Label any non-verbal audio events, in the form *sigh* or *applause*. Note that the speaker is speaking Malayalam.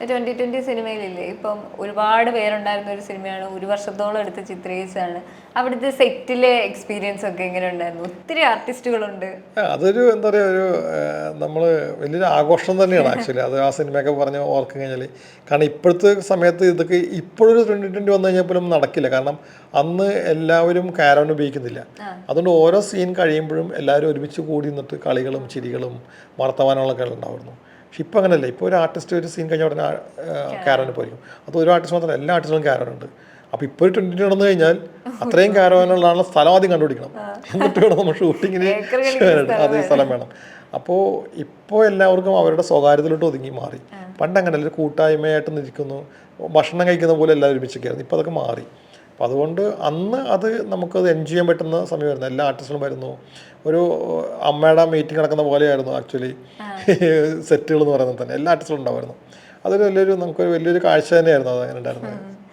ട്വന്റി ട്വന്റി സിനിമയിലില്ലേ ഇപ്പം ഒരുപാട് പേരുണ്ടായിരുന്ന ഒരു സിനിമയാണ് ഒരു വർഷത്തോളം എടുത്ത് ചിത്രീകരിച്ചതാണ് അവിടുത്തെ സെറ്റിലെ എക്സ്പീരിയൻസ് ഒക്കെ എങ്ങനെ ഉണ്ടായിരുന്നു? ഒത്തിരി ആർട്ടിസ്റ്റുകളുണ്ട് അതൊരു എന്താ പറയുക ഒരു നമ്മൾ വലിയൊരു ആഘോഷം തന്നെയാണ് ആക്ച്വലി അത് ആ സിനിമയൊക്കെ പറഞ്ഞ് ഓർക്കും കഴിഞ്ഞാൽ കാരണം ഇപ്പോഴത്തെ സമയത്ത് ഇതൊക്കെ ഇപ്പോഴൊരു ട്വന്റി ട്വന്റി വന്നു കഴിഞ്ഞാൽ പോലും നടക്കില്ല. കാരണം അന്ന് എല്ലാവരും കാരവൻ ഉപയോഗിക്കുന്നില്ല. അതുകൊണ്ട് ഓരോ സീൻ കഴിയുമ്പോഴും എല്ലാവരും ഒരുമിച്ച് കൂടി നിന്നിട്ട് കളികളും ചിരികളും വർത്തമാനങ്ങളൊക്കെ ഉണ്ടാവുന്നു പക്ഷെ ഇപ്പോൾ അങ്ങനെയല്ല ഇപ്പോൾ ഒരു ആർട്ടിസ്റ്റ് ഒരു സീൻ കഴിഞ്ഞ ഉടനെ കാരവന് പോയിരിക്കും. അപ്പോൾ ഒരു ആർട്ടിസ്റ്റ് മാത്രമല്ല എല്ലാ ആർട്ടിസ്റ്റുകളും കാരവനുണ്ട് അപ്പോൾ ഇപ്പോൾ ഒരു ട്വന്റി നടന്നു കഴിഞ്ഞാൽ അത്രയും കാരവനുള്ള സ്ഥലം ആദ്യം കണ്ടുപിടിക്കണം. എന്നിട്ട് വേണം നമ്മൾ ഷൂട്ടിങ്ങിന് അത് സ്ഥലം വേണം. അപ്പോൾ ഇപ്പോൾ എല്ലാവർക്കും അവരുടെ സ്വകാര്യത്തിലോട്ട് ഒതുങ്ങി മാറി. പണ്ട് അങ്ങനെയല്ല ഒരു കൂട്ടായ്മയായിട്ട് നിൽക്കുന്നു. ഭക്ഷണം കഴിക്കുന്ന പോലെ എല്ലാവരും ഒരുമിച്ചൊക്കെയായിരുന്നു ഇപ്പോൾ അതൊക്കെ മാറി. അപ്പോൾ അതുകൊണ്ട് അന്ന് അത് നമുക്കത് എൻജോയ് ചെയ്യാൻ പറ്റുന്ന സമയമായിരുന്നു. എല്ലാ ആർട്ടിസ്റ്റും വരുന്നു. ഒരു അമ്മയുടെ മീറ്റിംഗ് നടക്കുന്ന പോലെയായിരുന്നു ആക്ച്വലി. *laughs* സെറ്റുകൾ എന്ന് പറയുന്നത് തന്നെ. എല്ലാ ആർട്ടിസ്റ്റും ഉണ്ടാവുമായിരുന്നു. അതൊരു വലിയൊരു നമുക്കൊരു വലിയൊരു കാഴ്ച തന്നെയായിരുന്നു അത് അങ്ങനെ ഉണ്ടായിരുന്നത്.